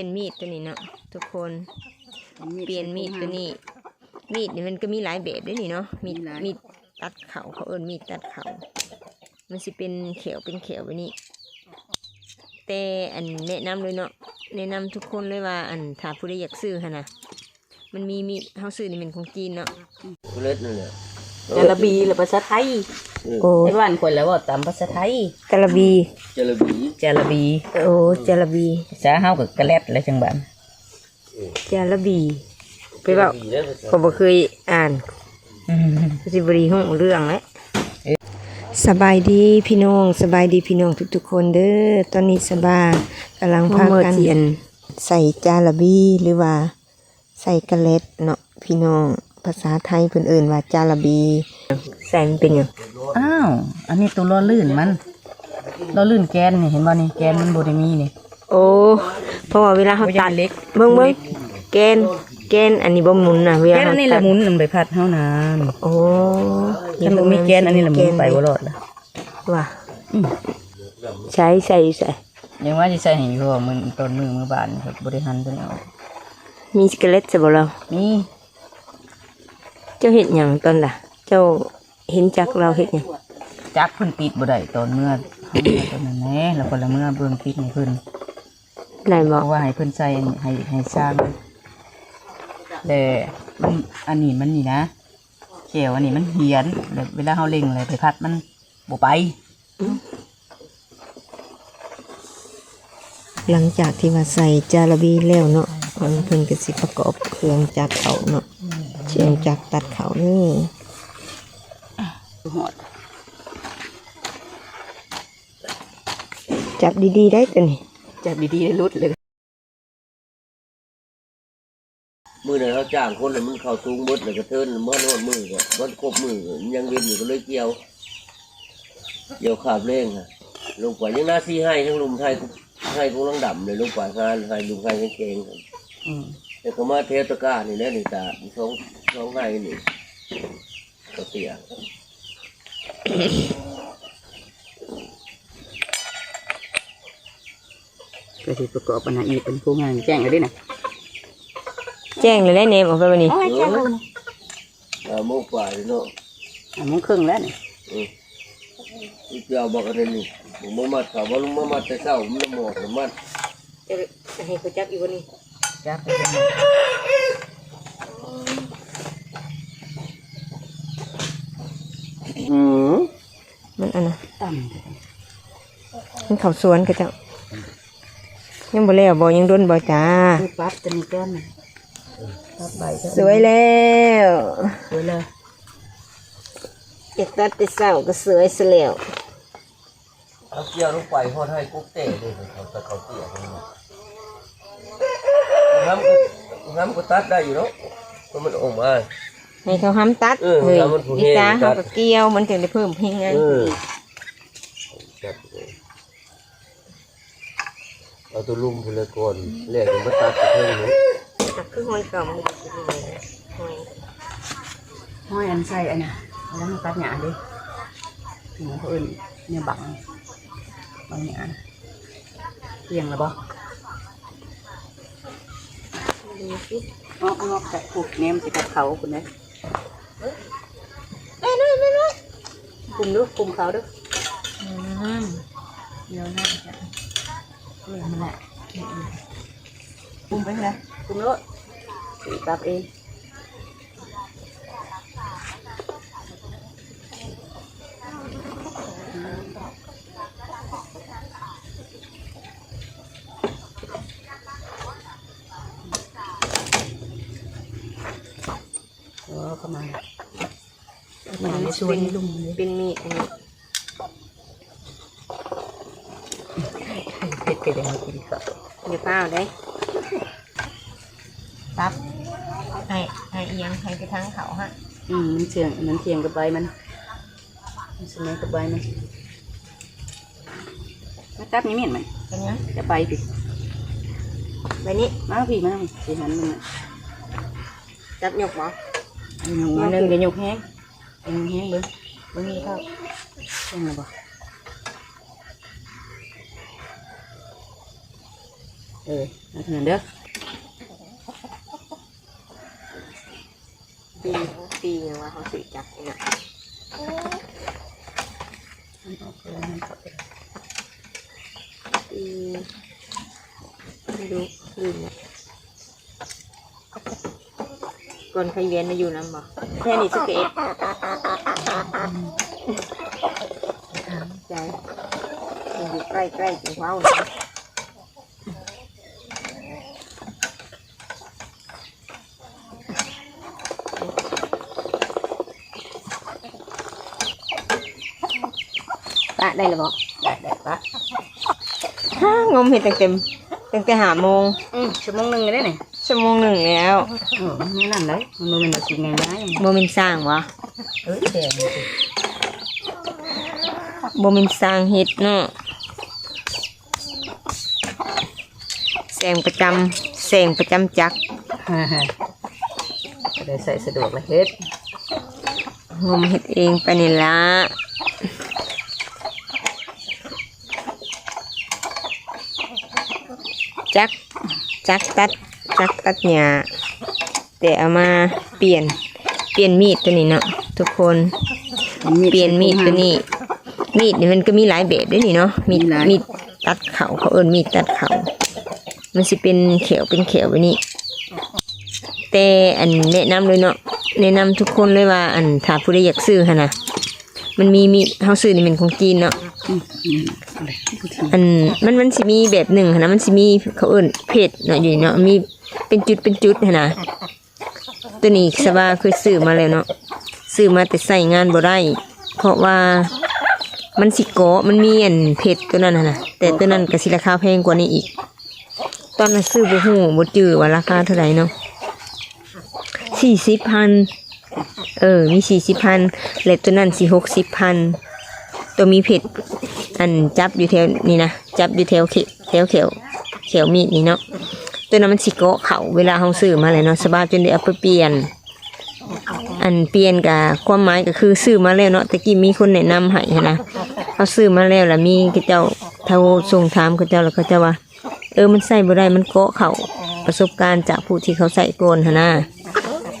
เป็นมีดตัวนี้เนาะทุกคนเปลี่ยนมีดตัวนี้ มีดนี่มันก็มีหลายแบบด้วยนี่เนาะมีดมีหลาย มีดตัดเขาเขาเอิ้นมีดตัดเขามันสิเป็นเขียวเป็นเขียวแบบนี้แต่อันแนะนำเลยเนาะแนะนำทุกคนเลยว่าอันถ้าผู้ใดอยากซื้อหั่นนะมันมีมีดเฮาซื้อนี่เป็นของจีนเนาะ เล็ดนั่นแหละ จาระบีหรือภาษาไทยโอ้ไอ้บ้านคนแล้วว่าตามภาษาไทยจาระบีจระบีจาระบีโอ้จาระบีภาษาเฮากับกระแลดอะไรจังบ้านจาระบีไปเว่าจระบีแล้วเขาบ่เคยอ่านอืมสิบรีห้องเรื่องแล้วสบายดีพี่น้องสบายดีพี่น้องทุกๆคนเด้อตอนนี้สบายกำลังพากันเรียนใส่จาระบีหรือว่า ใส่กระเล็ดเนาะพี่น้อง ภาษาไทยเพิ่นเอิ่นว่าจาระบีใส่มันเป็นหยังอ้าว อันนี้ตัวล้อลื่นมันล้อลื่นแกนนี่เห็นบ่นี่แกนมันบ่ได้มีนี่โอ้เพราะว่าเวลาเขาตัดเล็กเบิ่งเบิ่งแกนแกนอันนี้บ่หมุนน่ะเวแกลานอันนี้เขาละตัดหมุนนำไปพัดเฮานานโอ้ถ้าบ่มีแกนอันนี้ละหมุนไปบ่รอดละว่าอืมใช้ใส่ใส่ ยังว่าสิใส่ให้อยู่ว่ามันต้นมือมือบานครับบ่ได้หันตัวนี้ออกมีสเกเลตใช่บ่เรานี่ เจ้าเห็ดหยังตอนล่ะ เจ้าเห็นจักเราเห็ดหยังจักเพิ่นปิดบ่ได้ตอนเมื่อเฮาเมื่อตอนนั้นแหละแล้วก็ละเมื่อเบิ่งปิดให้เพิ่นไหนบเพอกราะว่าให้เพิ่นใส่อันนี้ให้ให้สร้างแต่มันอันนี้มันนี่นะเขียวอันนี้มันเหียนแล้วเวลาเฮาเล็งอะไรไปพัดมันบ่ไป หลังจากที่ว่าใส่จาระบีแล้วเนาะมันเพิ่นก็สิประกอบเครื่องจักรเขาเนาะ เครื่องจักรตัดเขานี่หอดจับดีๆได้ตัวนี้จับดีๆได้รุดเลยมือนั้นเขาจ้างคนแล้วมึงเข้าทุงบดแล้วก็เทินเมื่อโนดมือก็บดครบมือก็ยังเว้นอยู่ก็เลยเกี่ยวเกี่ยวขาบเร่งค่ะลงไปยังหน้าซีให้ทั้งลุมไทยไทยกูลังดำเลยลงไปงานไทยลุมไทยกางเกง ครับอืมแต่ก็มาเทสตะกร้านี่แหละนี่ตาสองสองให้นี่ก็เตียก็สิประกอบปัญหาอีกเป็นผู้งานแจ้งเลยด้วยนะแจ้งเลยได้เนมออกไปวันนี้อ๋อแจ้งแล้วนะอ่าโมกฝ่ายเนาะอะโมงครึ่งแล้วนี่อืมอีกเดียวบอกกันนี่ผมมามัดเขาว่าลุงมามัดแต่เช้าผมละหมอกละมัดจะให้เขาจับอีกวันนี้ จับไปเป็นหมดอืมมันอันน่ะต่มันเขาสวนเขาเจ้ายังบ่แล้วบ่ยังโดนบ่จ้าำคือปั๊บจะมีแก้มนะปั๊บใบก็สวยแล้วสวยเลยอยากตัดแต่เศร้าก็สวยซะแล้วเอาเกี่ยวลงไปพอให้กุ๊กเตะเลยเขาตะเขาเตี้ยกันเนาะน้ำก็น้ำก็ตัดได้อยู่เนาะเพราะมันออกมา ให้เขาห้ำตัดเออเฮ้ยเอามันผูกอีตาแห้งตัเขาด ก็เกี่ยวมันถึงได้เพิ่มเพียงไงเออตัดเลยเอาตัวลุ่มพลกรเรียกมันตัดไปเพิ่มนี้คือหอยเก่ามันก็คือหอยห้อยอันใส่อันน่ะแล้วมันตัดหยาดิถึงเขาเอิ้นเนี่ยบังบังหยาเอียงแล้วบ่ อ๋ออ๋อแต่ผูกแนมสิกับเขาคุณนะเอ้ยน้อยน้อยน้อยกลุ่มดูกลุ่มเขาดูเดี๋ยวนะจ๊ะเออมันแหละกลุ่มไปเลยกลุ่มรถสีตับเอง โอ้เข้ามามันในสวนนี่ลุงเลยเป็นมีดอันนี้เผ็ดไปเลยกินข้าวเดี๋ยวเปล่าได้ตับให้ให้เอียงให้ไปทางเขาฮะอืมมันเชียงมันเทียงกับใบมันมันสมัยกับใบมันมาจับนี่เมียนมันเป็นยังจะไปดิใบนี้มาพี่มาสิหันมันน่ะจับหยกบ่มั นนึงเดี๋ยวยกแห้งเดี๋ยวยกแห้งเบิ้งเบิ้งนี่เข้าเช่นไรบ่เออนั่นเท่านั้นเด้อปีปียังว่าเขาสื่อจักเนี่ยมันออกไปแล้วมันเข้าไปปีไม่รู้ลืมเนี่ย ก่อนใครเวียนมาอยู่น้ำบ่แค่นี้สกเอ็ดใจมันอยู่ใกล้ๆจังหว้าวนะปะได้หรือเปล่าได้ได้ปะฮะงมเห็ดตั้งแต่ตั้งแต่หาโมงอืมชั่วโมงหนึงก็ได้นี่ ชั่วโมงหนึ่งแล้วเออมันนั่นเลยมันบ่แมันเป็นสิ่งง่ายๆโมเมนสร้างวะเอ้ยแดงโมเมนสร้างเห็ดเนาะแสงประจำแสงประจำจักรฮ่าฮ่าก็ได้ใส่สะดวกเลยเฮ็ดงมเห็ดเองไปนี่ละจักจักตัด จักตัดหญ้าแต่เอามาเปลี่ยนเปลี่ยนมีดตัวนี้เนาะทุกคนเปลี่ยนมีดตัวนี้ มีดนี่มันก็มีหลายแบบด้วยนี่เนาะมีดมีดตัดเขาเขาเอิ้นมีดตัดเขามันสิเป็นเขียวเป็นเขียวไปนี่แต่อันแนะนำเลยเนาะแนะนำทุกคนเลยว่า อันถ้าผู้ใดอยากซื้อหั่นนะมันมีมีดเฮาซื้อนี่เป็นของจีนเนาะอืมอืมเอาเลยพูดถึงอันมันมันสิมีแบบหนึ่งหั้นนะมันสิมีเขาเอิ้นเพจเนาะอยู่เนาะมี เป็นจุดเป็นจุดหั่นนะตัวนี้สว่าเคยซื้อมาแล้วเนาะซื้อมาแต่ใส่งานบ่ได้ เพราะว่ามันสิเกมันมีอันเพจตัวนั้นนะแต่ตัวนั้นก็สิราคาแพงกว่านี้อีก ตอนนั้นซื้อบ่ฮู้บ่จื้อว่าราคาเท่าไหร่เนาะสี่สิบพันเออ มีสี่สิบพันและตัวนั้นสี่หกสิบพันตัวมีเพจอันจับอยู่แถวนี่นะจับอยู่แถวเขแถวเขียวเขียวมีดนี่เนาะ ตัวนั้นมันสิเกาะเขาเวลาเขาซื้อมาเลยเนาะสบายจนได้เอาไปเปลี่ยน อันเปลี่ยนกับความหมายก็คือซื้อมาแล้วเนาะตะกี้มีคนแนะนำให้นะเขาซื้อมาแล้วแล้วมีเขาเจ้าเท่าส่งถามเขาเจ้าแล้วเขาเจ้าว่า เออมันใส่บ่ได้มันเกาะเขาประสบการณ์จากผู้ที่เขาใส่โกนหนนะ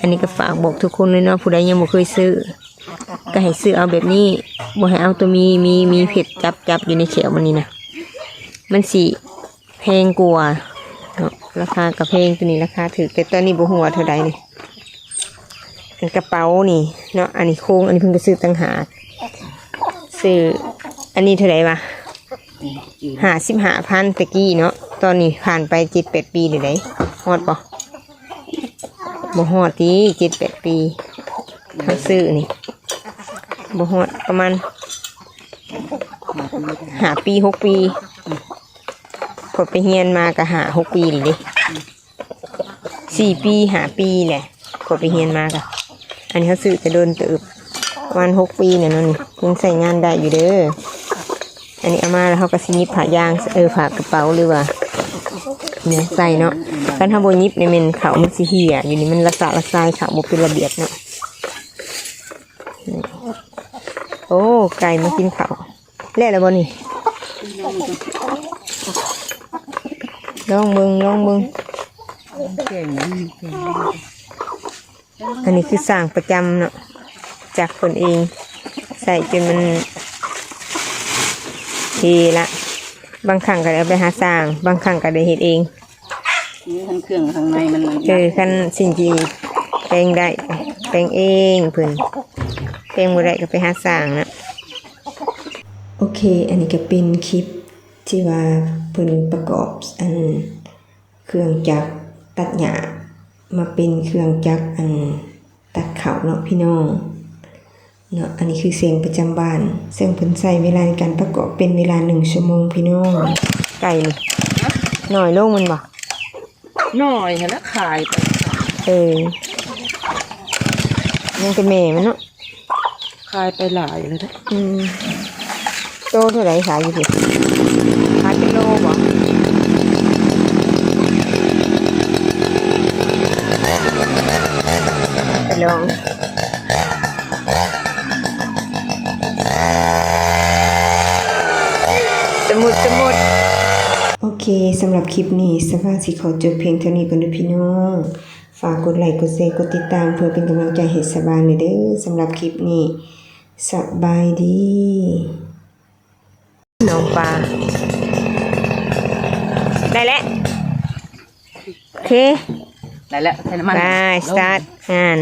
อันนี้ก็ฝากบอกทุกคนเลยเนาะผู้ใดยังบ่เคยซื้อก็ให้ซื้อเอาแบบนี้บ่ให้เอาตัวมีมีมีเผ็ดจับจับอยู่ในเขียวมันนี่นะมันสีแพงกว่า ราคากับแพงตัวนี้ราคาถือแต่ตอนนี้บหัวเท่าใดนี่อันกระเป๋านี่เนาะอันนี้โค้งอันนี้เพิ่งจะซื้อตั้งหากซื้ออันนี้เท่าไหร่วะหาสิบหาพันตะกี้เนาะตอนนี้ผ่านไปเจ็ดแปดปีเดี๋ยวไหนฮอดปะบ่ฮอดทีเจ็ดแปดปีเขาซื้อนี่บ่ฮอดประมาณหาปีหกปี กดไปเฮียนมาก็หาหกปีเลยดิสี่ปีหาปีแหละกดไปเฮียนมาก็อันนี้เขาซื้อจะโดนติบประมาณหกปีเนี่ยนนี่ยังใส่งานได้อยู่เด้ออันนี้เอามาแล้วเขาก็สิยิบผ่ายางเออผ่ากระเป๋าหรือว่าเนี่ยใส่เนาะการทำโบยิบเนี่ยมันเขามันสิเหี่ยอยู่นี่มันรักษารักษาเขาบุเป็นระเบียบเนาะโอ้ไก่มากินเขาแล้วแล้วบ่นี่ ลองเบิงลองเบิงเก่งนะเก่งอันนี้คือสร้างประจำเนาะจากคนเอง ใส่จนมันทีละ บางครั้งก็ได้เอาไปหาสร้าง บางครั้งก็ได้เฮ็ดเองนี่ทั้งเครื่องข้างในมันคือขั้นสิ่งที่แปลงได้แปลงเองเพิ่นแปลงบ่ได้ก็ไปหาสร้างนะโอเค อันนี้ก็เป็นคลิป ที่ว่าเพิ่นประกอบอันเครื่องจักรตัดหญ้ามาเป็นเครื่องจักรอันตัดข้าวเนาะพี่น้องเนาะอันนี้คือเสียงประจำบ้านซึ่งเพิ่นใช้เวลาในการประกอบเป็นเวลาหนึ่งชั่วโมงพี่น้องไก่นี่หน่อยลงมันบ่หน่อยเห็นแล้วขายไปเออยังเป็นแม่มันเนาะขายไปหลายเลยนะอืม โตเท่าไร่ขายอยู่ที่ขายเป็โลบ่ลองสมุดสมุดโอเคสำหรับคลิปนี้สภาสิขอจบเพียงเท่านี้ก่อนนะพี่น้องฝากกดไลค์กดแชร์กดติดตามเพื่อเป็นกำลังใจให้สบายเลยเด้อสำหรับคลิปนี้สบายดี น้องปลา ได้แล้ว โอเค ได้แล้วใส่น้ำมัน ไป สตาร์ทงาน